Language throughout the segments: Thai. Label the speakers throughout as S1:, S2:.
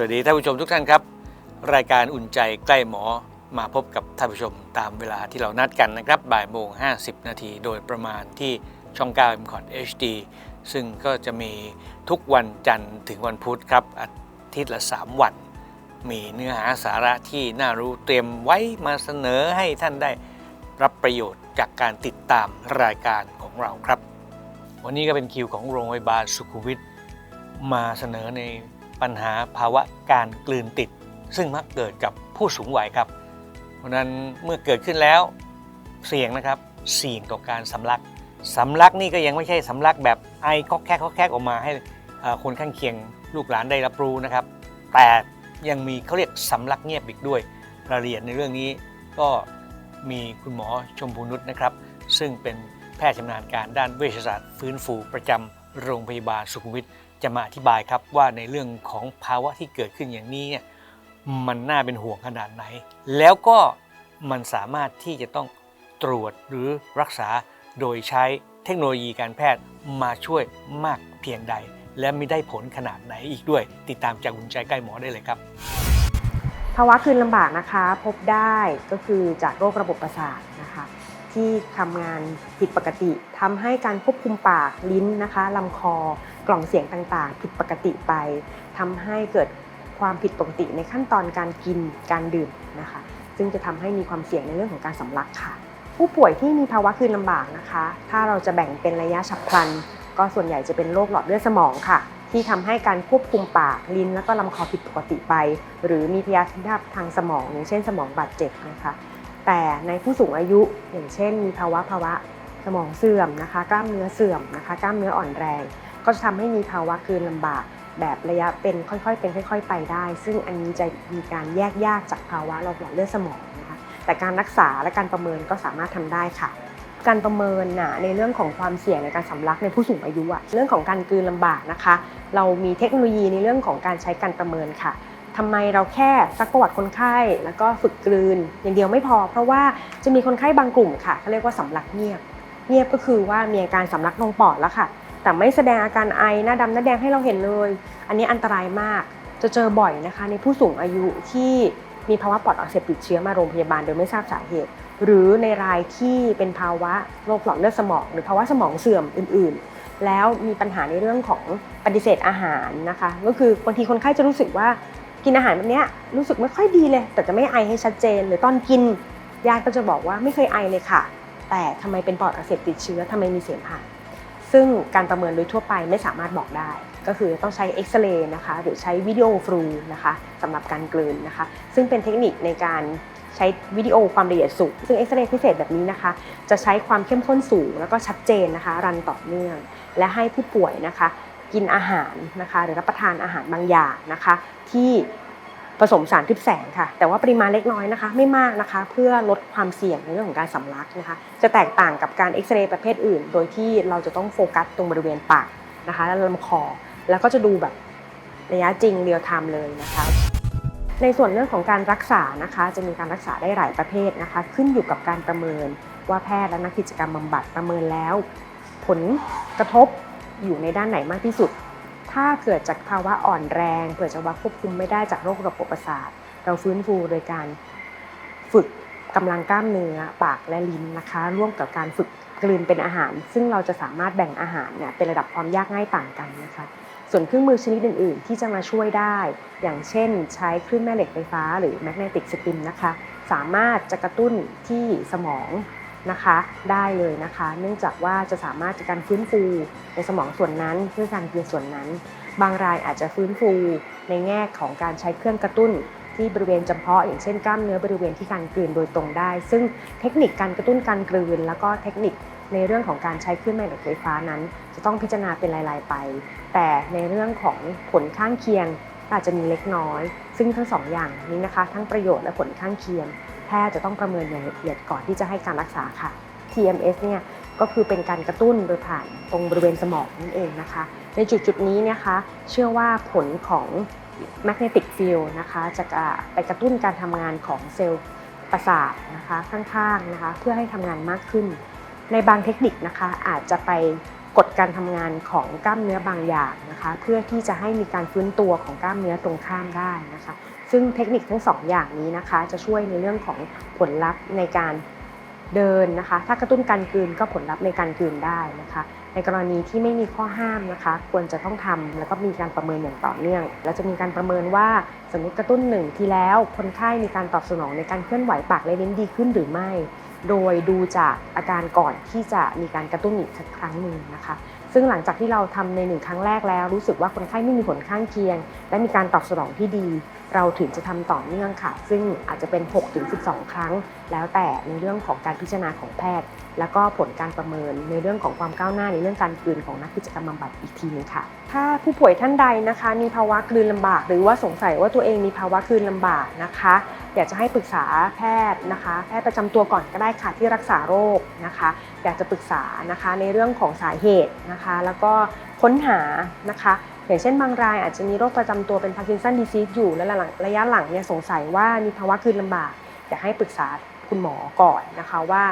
S1: สวัสดีท่านผู้ชมทุกท่านครับ รายการอุ่นใจใกล้หมอมาพบกับท่านผู้ชมตามเวลาที่เรานัดกันนะครับบ่ายโมง 50 นาทีโดยประมาณที่ช่อง 9 m c o t HD ซึ่งก็จะมีทุกวันจันทร์ถึงวันพุธครับ อาทิตย์ละ 3 วัน มีเนื้อหาสาระที่น่ารู้เตรียมไว้มาเสนอให้ท่านได้รับประโยชน์จากการติดตามรายการของเราครับ วันนี้ก็เป็นคิวของโรงพยาบาลสุขุมวิทมาเสนอใน ปัญหาภาวะการกลืนติด ซึ่งมักเกิดกับผู้สูงวัยครับ เพราะนั้นเมื่อเกิดขึ้นแล้วเสี่ยงนะครับเสี่ยงต่อการสำลักสำลักนี่ก็ยังไม่ใช่สำลักแบบไอคอกแคกคอกแคกออกมาให้คนข้างเคียงลูกหลานได้รับรู้นะครับ แต่ยังมีเขาเรียกสำลักเงียบอีกด้วยรายละเอียดในเรื่องนี้ก็มีคุณหมอชมพูนุชนะครับ ซึ่งเป็นแพทย์ชำนาญการด้านเวชศาสตร์ฟื้นฟูประจำโรงพยาบาลสุขุมวิท จะมาอธิบายครับว่าในเรื่องของภาวะที่เกิดขึ้นอย่างนี้เนี่ยมันน่าเป็นห่วงขนาดไหน แล้วก็มันสามารถที่จะต้องตรวจหรือรักษาโดยใช้เทคโนโลยีการแพทย์มาช่วยมากเพียงใด และไม่ได้ผลขนาดไหนอีกด้วย ติดตามจากอุ่นใจใกล้หมอได้เลยครับ
S2: ภาวะคืนลำบากนะคะ พบได้ก็คือจากโรคระบบประสาทนะคะ ที่ทำงานผิดปกติทำให้การควบคุมปากลิ้นนะคะลำคอ กล่องเสียงต่างๆ ผิดปกติไปทำให้เกิดความผิดปกติในขั้นตอนการกินการดื่มนะคะ ซึ่งจะทำให้มีความเสี่ยงในเรื่องของการสำลักค่ะ ผู้ป่วยที่มีภาวะคืนลำบากนะคะ ถ้าเราจะแบ่งเป็นระยะฉับพลัน ก็ส่วนใหญ่จะเป็นโรคหลอดเลือดสมองค่ะ ที่ทำให้การควบคุมปากลิ้น แล้วก็ลำคอผิดปกติไป หรือมีพยาธิทางสมองอย่างเช่นสมองบาดเจ็บนะคะแต่ในผู้สูงอายุอย่างเช่น มีภาวะภาวะสมองเสื่อมนะคะ กล้ามเนื้อเสื่อมนะคะ กล้ามเนื้ออ่อนแรง ก็จะทำให้มีภาวะคืนลำบาก แบบระยะเป็นค่อยๆ เป็นค่อย ๆ ไปได้ ซึ่งอันนี้จะมีการแยกยากจากภาวะหลอดเลือดสมองนะคะแต่การรักษาและการประเมินก็สามารถทำได้ค่ะการประเมินนะในเรื่องของความเสี่ยงในการสำลักในผู้สูงอายุอะเรื่องของการกลืนลำบากนะคะ เรามีเทคโนโลยีในเรื่องของการใช้การประเมินค่ะทำไมเราแค่ซักประวัติคนไข้ แล้วก็ฝึกกลืน อย่างเดียวไม่พอ เพราะว่าจะมีคนไข้บางกลุ่มค่ะเขาเรียกว่าสำลักเงียบ เงียบก็คือว่ามีอาการสำลักลงปอดแล้วค่ะ แต่ไม่แสดงอาการไอหน้าดำหน้าแดงให้เราเห็นเลย อันนี้อันตรายมาก จะเจอบ่อยนะคะ ในผู้สูงอายุที่มีภาวะปอดอักเสบติดเชื้อมาโรงพยาบาลโดยไม่ทราบสาเหตุ หรือในรายที่เป็นภาวะโรคหลอดเลือดสมอง หรือภาวะสมองเสื่อมอื่นๆ แล้วมีปัญหาในเรื่องของปฏิเสธอาหารนะคะ ก็คือบางทีคนไข้จะรู้สึกว่ากินอาหารแบบนี้รู้สึกไม่ค่อยดีเลย แต่จะไม่ไอให้ชัดเจน หรือตอนกินญาติก็จะบอกว่าไม่เคยไอเลยค่ะ แต่ทำไมเป็นปอดอักเสบติดเชื้อทำไมมีเสมหะ ซึ่งการประเมินโดยทั่วไปไม่สามารถบอกได้ ก็คือต้องใช้เอ็กซเรย์นะคะหรือใช้วิดีโอฟลูนะคะสำหรับการกลืนนะคะ ซึ่งเป็นเทคนิคในการใช้วิดีโอความละเอียดสูง ซึ่งเอ็กซเรย์พิเศษแบบนี้นะคะ จะใช้ความเข้มข้นสูง แล้วก็ชัดเจนนะคะ รันต่อเนื่อง และให้ผู้ป่วยนะคะ กินอาหารนะคะ หรือรับประทานอาหารบางอย่างนะคะ ที่ ผสมสารทึบแสงค่ะ แต่ว่าปริมาณเล็กน้อยนะคะ ไม่มากนะคะ เพื่อลดความเสี่ยงในเรื่องของการสำลักนะคะ จะแตกต่างกับการเอ็กซเรย์ประเภทอื่น โดยที่เราจะต้องโฟกัสตรงบริเวณปากนะคะและลำคอ แล้วก็จะดูแบบระยะจริงเรียลไทม์เลยนะคะ ในส่วนเรื่องของการรักษานะคะ จะมีการรักษาได้หลายประเภทนะคะ ขึ้นอยู่กับการประเมินว่าแพทย์และนักกิจกรรมบำบัดประเมินแล้ว ผลกระทบอยู่ในด้านไหนมากที่สุด ถ้าเกิดจากภาวะอ่อนแรง เกิดจากว่าควบคุมไม่ได้จากโรคระบบประสาท เราฟื้นฟูโดยการฝึกกำลังกล้ามเนื้อปากและลิ้นนะคะ ร่วมกับการฝึกกลืนเป็นอาหาร ซึ่งเราจะสามารถแบ่งอาหารเนี่ยเป็นระดับความยากง่ายต่างกันนะคะ ส่วนเครื่องมือชนิดอื่น ๆ ที่จะมาช่วยได้ อย่างเช่น ใช้คลื่นแม่เหล็กไฟฟ้า หรือแมกเนติกสปินนะคะ สามารถจะกระตุ้นที่สมอง นะคะได้เลยนะคะ เนื่องจากว่าจะสามารถจะการฟื้นฟูในสมองส่วนนั้นเพื่อการเรียนส่วนนั้น บางรายอาจจะฟื้นฟูในแง่ของการใช้เครื่องกระตุ้นที่บริเวณจำเพาะอย่างเช่นกล้ามเนื้อบริเวณที่การกลืนโดยตรงได้ ซึ่งเทคนิคการกระตุ้นการกลืน แล้วก็เทคนิคในเรื่องของการใช้คลื่นแม่เหล็กไฟฟ้านั้น จะต้องพิจารณาเป็นรายๆไป แต่ในเรื่องของผลข้างเคียงอาจจะมีเล็กน้อย ซึ่งทั้งสองอย่างนี้นะคะ ทั้งประโยชน์และผลข้างเคียง แพทย์จะต้องประเมินอย่างละเอียดก่อนที่จะให้การรักษาค่ะ TMS เนี่ยก็คือเป็นการกระตุ้นโดยผ่านตรงบริเวณสมองนั่นเองนะคะ ในจุดจุดนี้นะคะเชื่อว่าผลของ magnetic field นะคะจะไปกระตุ้นการทำงานของเซลล์ประสาทนะคะข้างๆนะคะเพื่อให้ทำงานมากขึ้น ในบางเทคนิคนะคะอาจจะไปกฎการทำงานของกล้ามเนื้อบางอย่างนะคะ เพื่อที่จะให้มีการฟื้นตัวของกล้ามเนื้อตรงข้ามได้นะคะ ซึ่งเทคนิคทั้งสองอย่างนี้นะคะ จะช่วยในเรื่องของผลลัพธ์ในการเดินนะคะ ถ้ากระตุ้นการกืนก็ผลลัพธ์ในการกืนได้นะคะ ในกรณีที่ไม่มีข้อห้ามนะคะ ควรจะต้องทำแล้วก็มีการประเมินอย่างต่อเนื่อง แล้วจะมีการประเมินว่าสมมติกระตุ้นหนึ่งทีแล้ว คนไข้มีการตอบสนองในการเคลื่อนไหวปากและลิ้นดีขึ้นหรือไม่ โดยดูจากอาการก่อนที่จะมีการกระตุ้นอีกครั้งหนึ่งนะคะ ซึ่งหลังจากที่เราทำในหนึ่งครั้งแรกแล้ว รู้สึกว่าคนไข้ไม่มีผลข้างเคียง และมีการตอบสนองที่ดี เราถึงจะทำต่อเนื่องค่ะ ซึ่งอาจจะเป็น 6-12 ครั้ง แล้วแต่ในเรื่องของการพิจารณาของแพทย์ แล้วก็ผลการประเมินในเรื่องของความก้าวหน้าในเรื่องการกลืนของนักกิจกรรมบำบัดอีกทีหนึงค่ะ ถ้าผู้ป่วยท่านใดนะคะ มีภาวะกลืนลำบาก หรือว่าสงสัยว่าตัวเองมีภาวะกลืนลำบากนะคะอยากจะให้ปรึกษาแพทย์นะคะ แพทย์ประจำตัวก่อนก็ได้ค่ะที่รักษาโรคนะคะ อยากจะปรึกษานะคะในเรื่องของสาเหตุนะคะ แล้วก็ค้นหานะคะอย่างเช่นบางรายอาจจะมีโรคประจำตัวเป็นพาร์กินสันดีซีสอยู่และระยะหลังเนี่ยสงสัยว่ามีภาวะกลืนลำบากอยากให้ปรึกษาคุณหมอก่อนนะคะว่า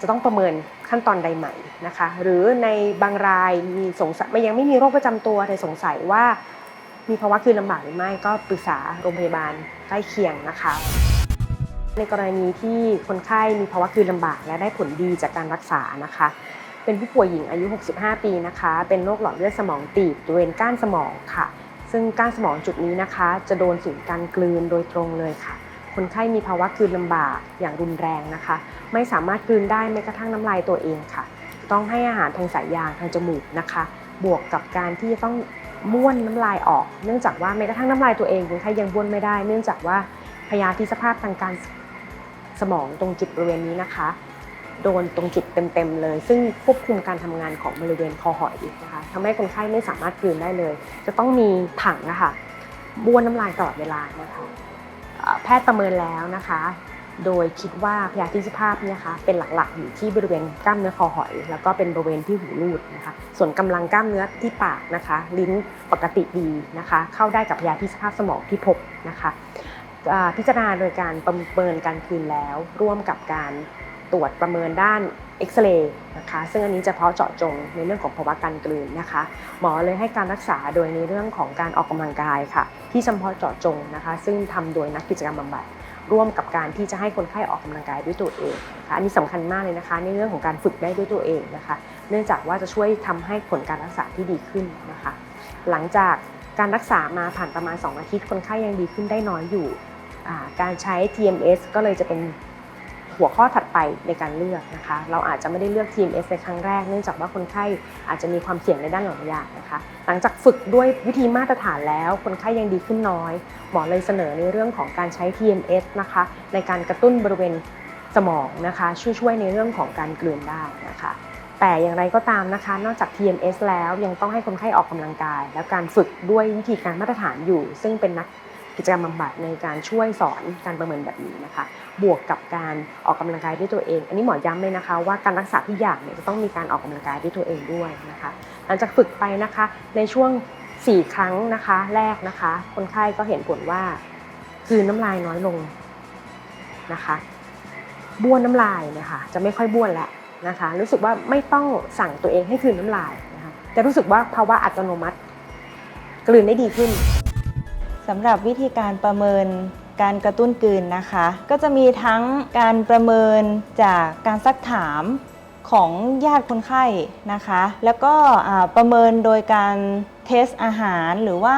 S2: จะต้องประเมินขั้นตอนใดใหม่นะคะ หรือในบางรายมีสงสัยไม่ยังไม่มีโรคประจำตัวแต่สงสัยว่า มีภาวะกลืนลำบากหรือไม่ก็ปรึกษาโรงพยาบาลใกล้เคียงนะคะ ในกรณีที่คนไข้มีภาวะกลืนลำบาก และได้ผลดีจากการรักษานะคะ เป็นผู้ป่วยหญิงอายุ 65 ปีนะคะ เป็นโรคหลอดเลือดสมองตีบบริเวณก้านสมองค่ะ ซึ่งก้านสมองจุดนี้นะคะ จะโดนศูนย์การกลืนโดยตรงเลยค่ะ คนไข้มีภาวะกลืนลำบากอย่างรุนแรงนะคะ ไม่สามารถกลืนได้แม้กระทั่งน้ำลายตัวเองค่ะ ต้องให้อาหารทางสายยางทางจมูกนะคะ บวกกับการที่จะต้อง บ้วนน้ำลายออก เนื่องจากว่าแม้กระทั่งน้ำลายตัวเองคนไข้ยังบ้วนไม่ได้ เนื่องจากว่าพยาธิสภาพทางการสมองตรงจุดบริเวณนี้นะคะ โดนตรงจุดเต็มๆเลย ซึ่งควบคุมการทำงานของบริเวณคอหอยอีกนะคะทำให้คนไข้ไม่สามารถกลืนได้เลย จะต้องมีถังนะคะบ้วนน้ำลายตลอดเวลานะคะแพทย์ประเมินแล้วนะคะ โดยคิดว่าพยาธิสภาพเนี่ยคะเป็นหลักๆอยู่ที่บริเวณกล้ามเนื้อคอหอย แล้วก็เป็นบริเวณที่หูรูดนะคะส่วนกำลังกล้ามเนื้อที่ปากนะคะลิ้นปกติดีนะคะเข้าได้กับพยาธิสภาพสมองที่พบนะคะพิจารณาโดยการประเมินการคืนแล้ว ร่วมกับการตรวจประเมินด้านเอ็กซเรย์นะคะซึ่งอันนี้จะเพาะเจาะจงในเรื่องของภาวะการกลืนนะคะ หมอเลยให้การรักษาโดยในเรื่องของการออกกำลังกายค่ะ ที่เฉพาะเจาะจงนะคะ ซึ่งทำโดยนักกิจกรรมบำบัด ร่วมกับการที่จะให้คนไข้ออกกำลังกายด้วยตัวเองนะคะอันนี้สำคัญมากเลยนะคะ ในเรื่องของการฝึกได้ด้วยตัวเองนะคะ เนื่องจากว่าจะช่วยทำให้ผลการรักษาที่ดีขึ้นนะคะ หลังจากการรักษามาผ่านประมาณ 2 อาทิตย์คนไข้ยังดีขึ้นได้น้อยอยู่ การใช้ TMS ก็เลยจะเป็น หัวข้อถัดไปในการเลือกนะคะ เราอาจจะไม่ได้เลือก TMS ในครั้งแรก เนื่องจากว่าคนไข้อาจจะมีความเสี่ยงในด้านหลายอย่างนะคะ หลังจากฝึกด้วยวิธีมาตรฐานแล้ว คนไข้ยังดีขึ้นน้อย หมอเลยเสนอในเรื่องของการใช้ TMS นะคะ ในการกระตุ้นบริเวณสมองนะคะช่วยช่วยในเรื่องของการกลืนได้นะคะแต่อย่างไรก็ตามนะคะ นอกจาก TMS แล้วยังต้องให้คนไข้ออกกำลังกาย แล้วการฝึกด้วยวิธีการมาตรฐานอยู่ ซึ่งเป็นนัก กิจกรรมบำบัดในการช่วยสอนการประเมินแบบนี้นะคะ บวกกับการออกกำลังกายด้วยตัวเอง อันนี้หมอย้ำเลยนะคะ ว่าการรักษาทุกอย่างเนี่ยจะต้องมีการออกกำลังกายด้วยตัวเองด้วยนะคะ หลังจากฝึกไปนะคะในช่วง 4 ครั้งนะคะ แรกนะคะ คนไข้ก็เห็นผลว่าคืนน้ำลายน้อยลงนะคะบ้วนน้ำลายเนี่ยค่ะจะไม่ค่อยบ้วนแล้วนะคะ รู้สึกว่าไม่ต้องสั่งตัวเองให้คืนน้ำลายนะคะจะรู้สึกว่าภาวะอัตโนมัติกลืนได้ดีขึ้น
S3: สำหรับวิธีการประเมินการกระตุ้นกลืนนะคะ ก็จะมีทั้งการประเมินจากการซักถามของญาติคนไข้นะคะ แล้วก็ประเมินโดยการเทสอาหารหรือว่า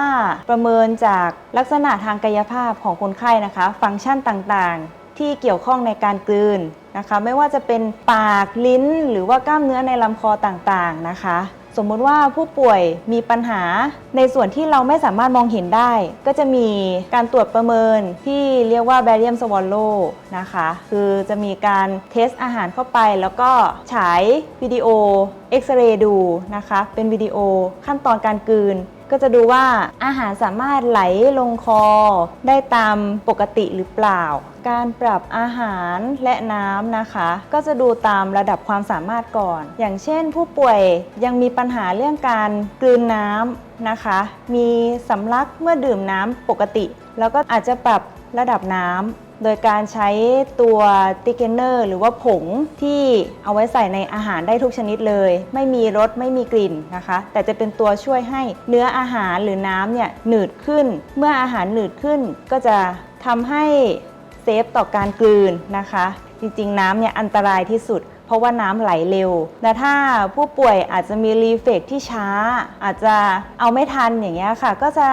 S3: ประเมินจากลักษณะทางกายภาพของคนไข้นะคะ ฟังก์ชันต่างๆ ที่เกี่ยวข้องในการกลืนนะคะ ไม่ว่าจะเป็นปากลิ้น หรือว่ากล้ามเนื้อในลำคอต่างๆนะคะ สมมุติว่าผู้ป่วยมีปัญหาในส่วนที่เราไม่สามารถมองเห็นได้ ก็จะมีการตรวจประเมินที่เรียกว่า barium swallow นะคะ คือจะมีการเทสอาหารเข้าไป แล้วก็ฉายวิดีโอเอ็กซเรย์ดูนะคะ เป็นวิดีโอขั้นตอนการกลืน ก็จะดูว่าอาหารสามารถไหลลงคอ ได้ตามปกติหรือเปล่า การปรับอาหารและน้ำนะคะ ก็จะดูตามระดับความสามารถก่อน อย่างเช่น ผู้ป่วยยังมีปัญหาเรื่องการกลืนน้ำนะคะ มีสำลักเมื่อดื่มน้ำปกติ แล้วก็อาจจะปรับระดับน้ำ โดยการใช้ตัวติเกนเนอร์หรือว่าผงที่เอาไว้ใส่ในอาหารได้ทุกชนิดเลย ไม่มีรสไม่มีกลิ่นนะคะ แต่จะเป็นตัวช่วยให้เนื้ออาหารหรือน้ำเนี่ยหนืดขึ้น เมื่ออาหารหนืดขึ้นก็จะทำให้เซฟต่อการกลืนนะคะ จริงๆน้ำเนี่ยอันตรายที่สุด เพราะว่าน้ำไหลเร็วแต่ถ้าผู้ป่วยอาจจะมีรีเฟกที่ช้า อาจจะเอาไม่ทันอย่างเงี้ยค่ะ ก็จะ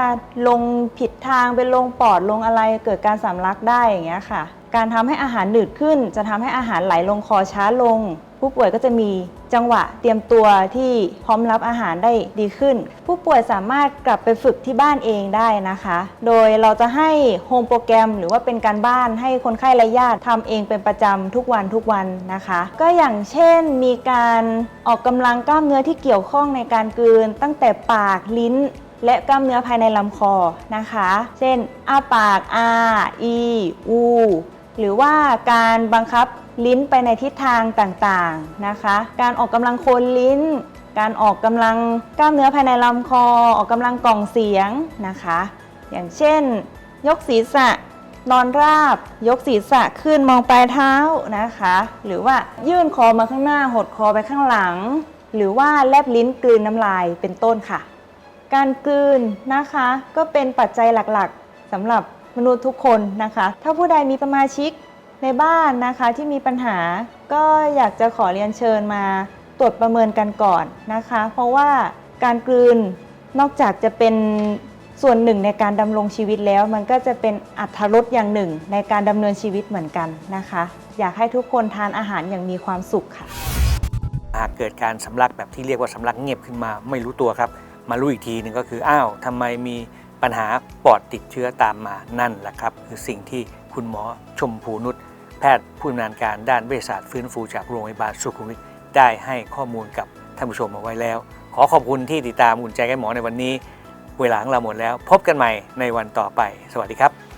S3: ลงผิดทางไปลงปอดลงอะไรเกิดการสำลักได้อย่างเงี้ยค่ะ การทำให้อาหารหนืดขึ้น จะทำให้อาหารไหลลงคอช้าลง ผู้ป่วยก็จะมีจังหวะเตรียมตัวที่พร้อมรับอาหารได้ดีขึ้น ผู้ป่วยสามารถกลับไปฝึกที่บ้านเองได้นะคะ โดยเราจะให้โฮมโปรแกรม หรือว่าเป็นการบ้านให้คนไข้และญาติทำเองเป็นประจำทุกวันทุกวันนะคะ ก็อย่างเช่นมีการออกกำลังกล้ามเนื้อที่เกี่ยวข้องในการกลืน ตั้งแต่ปากลิ้นและกล้ามเนื้อภายในลำคอนะคะ เช่นอ้าปากอาอีอู หรือว่าการบังคับ ลิ้นไปในทิศทางต่างๆนะคะ การออกกำลังโคนลิ้น การออกกำลังกล้ามเนื้อภายในลำคอ ออกกำลังกล่องเสียงนะคะ อย่างเช่น ยกศีรษะนอนราบ ยกศีรษะขึ้นมองปลายเท้านะคะ หรือว่ายื่นคอมาข้างหน้าหดคอไปข้างหลัง หรือว่าแลบลิ้นกลืนน้ำลายเป็นต้นค่ะ การกลืนนะคะ ก็เป็นปัจจัยหลักๆสำหรับมนุษย์ทุกคนนะคะ ถ้าผู้ใดมีสมาชิก ในบ้านนะคะที่มีปัญหาก็อยากจะขอเรียนเชิญมาตรวจประเมินกันก่อนนะคะ เพราะว่าการกลืนนอกจากจะเป็นส่วนหนึ่งในการดำรงชีวิตแล้ว มันก็จะเป็นอัตรสอย่างหนึ่งในการดำเนินชีวิตเหมือนกันนะคะ อยากให้ทุกคนทานอาหารอย่างมีความสุขค่ะ
S1: หากเกิดการสำลักแบบที่เรียกว่าสำลักเงียบขึ้นมาไม่รู้ตัวครับ มารู้อีกทีหนึ่งก็คืออ้าวทำไมมีปัญหาปอดติดเชื้อตามมานั่นแหละครับ คือสิ่งที่คุณหมอชมพูนุช แพทย์ผู้ชำนานการด้านเวชศาสตร์ฟื้นฟูจากโรงพยาบาลสุขุมวิทได้ให้ข้อมูลกับท่านผู้ชมเอาไว้แล้ว ขอขอบคุณที่ติดตามอุ่นใจกับหมอในวันนี้ เวลาของเราหมดแล้ว พบกันใหม่ในวันต่อไป สวัสดีครับ